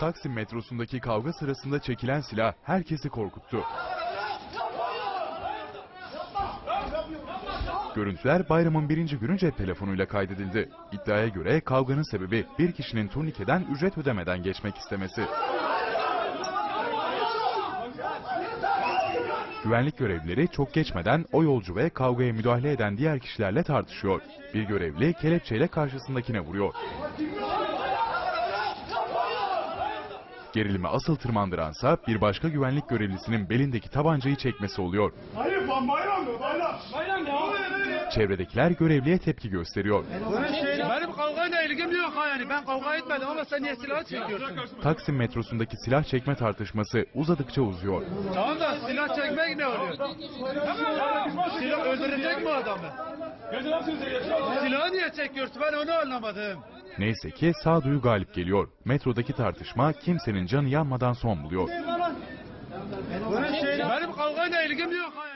Taksim metrosundaki kavga sırasında çekilen silah herkesi korkuttu. Görüntüler bayramın birinci günü cep telefonuyla kaydedildi. İddiaya göre kavganın sebebi bir kişinin turnikeden ücret ödemeden geçmek istemesi. Güvenlik görevlileri çok geçmeden o yolcu ve kavgaya müdahale eden diğer kişilerle tartışıyor. Bir görevli kelepçeyle karşısındakine vuruyor. Gerilimi asıl tırmandıransa bir başka güvenlik görevlisinin belindeki tabancayı çekmesi oluyor. Hayır lan bayram mı? Bayram. Bayram ya. Çevredekiler görevliye tepki gösteriyor. Benim kavgayla ilgim yok ha yani. Ben kavga etmedim ama sen niye silah çekiyorsun? Taksim metrosundaki silah çekme tartışması uzadıkça uzuyor. Tamam da silah çekmek ne oluyor? Silah öldürecek mi adamı? Silahı niye çekiyorsun? Ben onu anlamadım. Neyse ki sağduyu galip geliyor. Metrodaki tartışma kimsenin canı yanmadan son buluyor. Benim kavgayla ilgim yok.